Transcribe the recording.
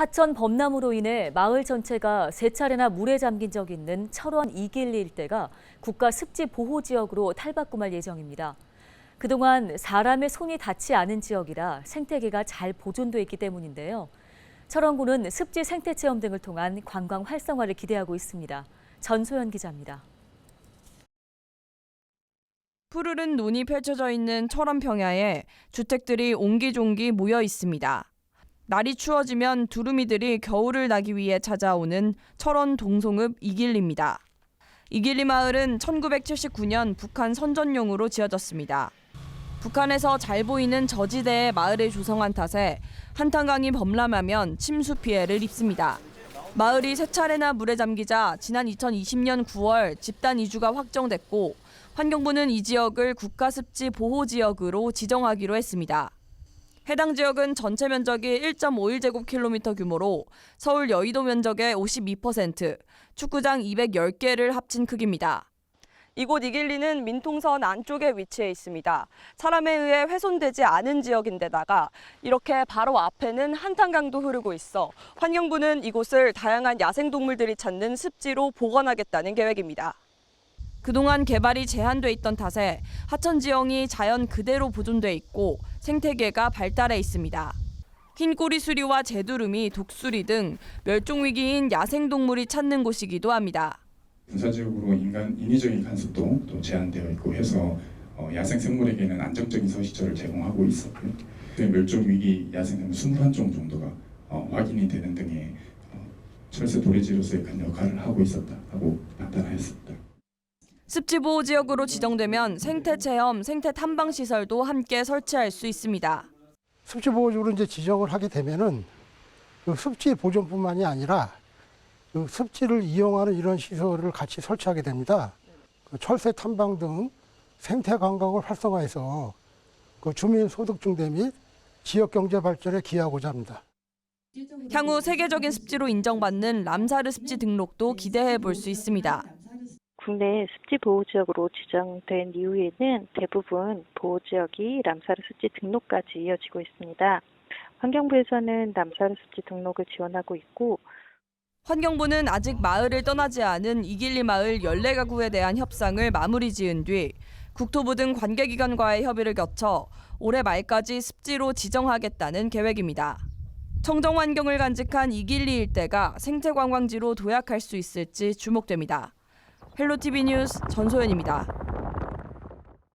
하천 범람으로 인해 마을 전체가 세 차례나 물에 잠긴 적이 있는 철원 이길리 일대가 국가 습지 보호 지역으로 탈바꿈할 예정입니다. 그동안 사람의 손이 닿지 않은 지역이라 생태계가 잘 보존돼 있기 때문인데요. 철원구는 습지 생태 체험 등을 통한 관광 활성화를 기대하고 있습니다. 전소연 기자입니다. 푸르른 논이 펼쳐져 있는 철원 평야에 주택들이 옹기종기 모여 있습니다. 날이 추워지면 두루미들이 겨울을 나기 위해 찾아오는 철원 동송읍 이길리입니다. 이길리 마을은 1979년 북한 선전용으로 지어졌습니다. 북한에서 잘 보이는 저지대에 마을을 조성한 탓에 한탄강이 범람하면 침수 피해를 입습니다. 마을이 세 차례나 물에 잠기자 지난 2020년 9월 집단 이주가 확정됐고 환경부는 이 지역을 국가습지 보호 지역으로 지정하기로 했습니다. 해당 지역은 전체 면적이 1.51제곱킬로미터 규모로 서울 여의도 면적의 52%, 축구장 210개를 합친 크기입니다. 이곳 이길리는 민통선 안쪽에 위치해 있습니다. 사람에 의해 훼손되지 않은 지역인데다가 이렇게 바로 앞에는 한탄강도 흐르고 있어 환경부는 이곳을 다양한 야생동물들이 찾는 습지로 복원하겠다는 계획입니다. 그동안 개발이 제한돼 있던 탓에 하천 지형이 자연 그대로 보존돼 있고 생태계가 발달해 있습니다. 흰 꼬리 수리와 제두름이 독수리 등 멸종 위기인 야생 동물이 찾는 곳이기도 합니다. 군사적으로 인간 인위적인 간섭도 또 제한되어 있고 해서 어, 야생 생물에게는 안정적인 서식처를 제공하고 있었고요. 그 멸종 위기 야생 생물 21종 정도가 어, 확인이 되는 등의 어, 철새 도래지로서의 큰 역할을 하고 있었다고 나타나였습니다. 습지 보호 지역으로 지정되면 생태 체험, 생태 탐방 시설도 함께 설치할 수 있습니다. 습지 보호지로 이제 지정을 하게 되면은 그 습지 보존뿐만이 아니라 그 습지를 이용하는 이런 시설을 같이 설치하게 됩니다. 그 철새 탐방 등 생태 관광을 활성화해서 그 주민 소득 증대 및 지역 경제 발전에 기여하고자 합니다. 향후 세계적인 습지로 인정받는 람사르 습지 등록도 기대해 볼 수 있습니다. 국내 습지 보호 지역으로 지정된 이후에는 대부분 보호 지역이 람사르 습지 등록까지 이어지고 있습니다. 환경부에서는 람사르 습지 등록을 지원하고 있고 환경부는 아직 마을을 떠나지 않은 이길리 마을 14가구에 대한 협상을 마무리 지은 뒤 국토부 등 관계기관과의 협의를 거쳐 올해 말까지 습지로 지정하겠다는 계획입니다. 청정 환경을 간직한 이길리 일대가 생태 관광지로 도약할 수 있을지 주목됩니다. 헬로티비 뉴스 전소연입니다.